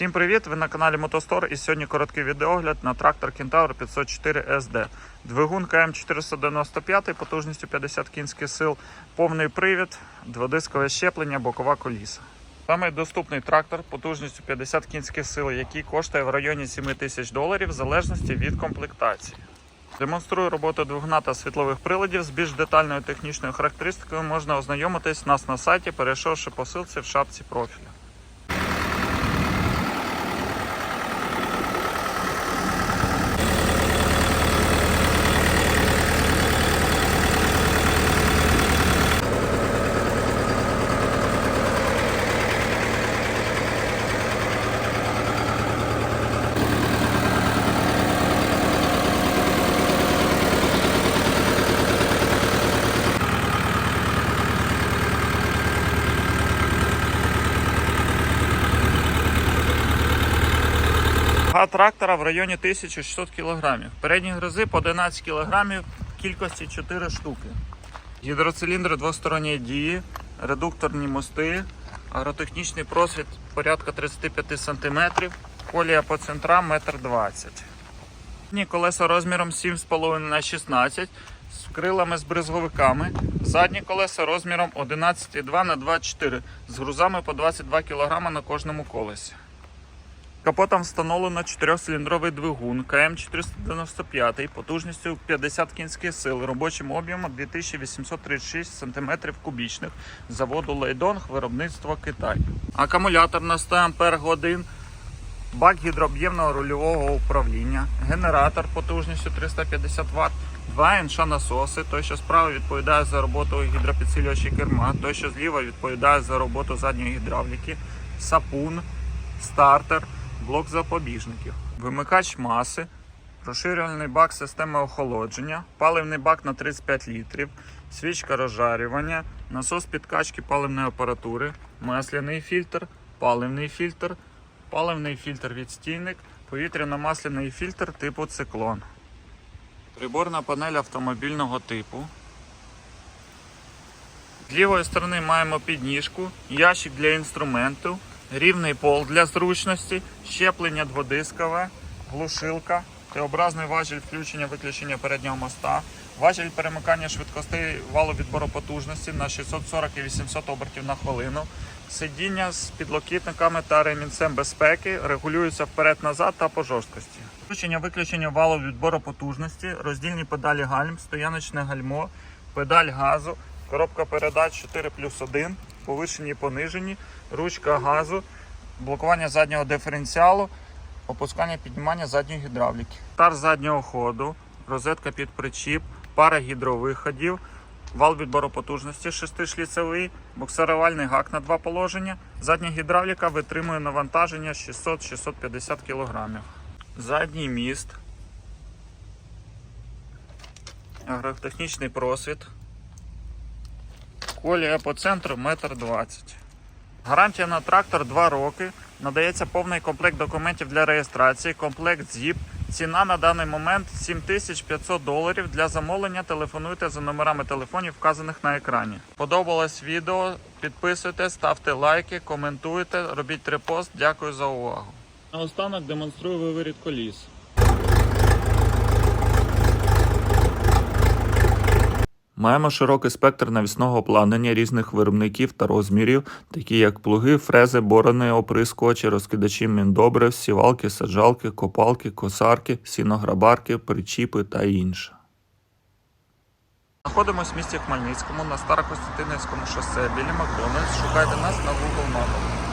Всім привіт! Ви на каналі Мотостор і сьогодні короткий відеогляд на трактор Кентавр 504 SD. Двигун КМ 495 потужністю 50 кінських сил, повний привід, дводискове щеплення, бокова коліса. Саме доступний трактор потужністю 50 кінських сил, який коштує в районі 7 тисяч доларів в залежності від комплектації. Демонструю роботу двигуна та світлових приладів з більш детальною технічною характеристикою можна ознайомитись нас на сайті, перейшовши по ссылці в шапці профіля. Вага трактора в районі 1600 кг. Передні гризи по 11 кг кількості 4 штуки. Гідроциліндри двосторонньої дії, редукторні мости, агротехнічний просвіт порядка 35 см, колія по центрам 1,20 м. Колеса розміром 7,5 на 16 з крилами з бризговиками. Задні колеса розміром 11,2 на 24 з грузами по 22 кг на кожному колесі. Капотом встановлено 4-циліндровий двигун КМ495 потужністю 50 кінських сил, робочим об'ємом 2836 см кубічних заводу Лейдонг, виробництво Китай. Акумулятор на 100 Ампер годин, бак гідрооб'ємного рульового управління, генератор потужністю 350 Вт, два інша насоси. Той, що справа відповідає за роботу гідропідсилювача керма, той, що зліва відповідає за роботу задньої гідравліки, сапун, стартер блок запобіжників, вимикач маси, розширювальний бак системи охолодження, паливний бак на 35 літрів, свічка розжарювання, насос підкачки паливної апаратури, масляний фільтр, паливний фільтр, паливний фільтр відстійник, повітряно-масляний фільтр типу циклон. Приборна панель автомобільного типу. З лівої сторони маємо підніжку, ящик для інструменту, рівний пол для зручності, щеплення дводискове, глушилка, Т-образний важіль включення-виключення переднього моста, важіль перемикання швидкостей валу відбору потужності на 640 і 800 обертів на хвилину, сидіння з підлокітниками та ремінцем безпеки, регулюються вперед-назад та по жорсткості. Включення-виключення валу відбору потужності, роздільні педалі гальм, стояночне гальмо, педаль газу, коробка передач 4 плюс 1, повишені понижені, ручка газу, блокування заднього диференціалу, опускання піднімання задньої гідравліки. Тар заднього ходу, розетка під причіп, пара гідровиходів, вал відбору потужності 6-шліцевий, буксирувальний гак на два положення. Задня гідравліка витримує навантаження 600-650 кг. Задній міст, агротехнічний просвіт. Колія по центру 1,20 м. Гарантія на трактор 2 роки. Надається повний комплект документів для реєстрації, комплект ZIP. Ціна на даний момент 7500 доларів. Для замовлення телефонуйте за номерами телефонів, вказаних на екрані. Подобалось відео? Підписуйте, ставте лайки, коментуйте, робіть репост. Дякую за увагу. Наостанок демонструю виворіт коліс. Маємо широкий спектр навісного обладнання різних виробників та розмірів, такі як плуги, фрези, борони, оприскувачі, розкидачі міндобрив, сівалки, саджалки, копалки, косарки, сінограбарки, причіпи та інше. Знаходимось в місті Хмельницькому на Старокостянтинівському шосе біля Макдональдс. Шукайте нас на Google Maps.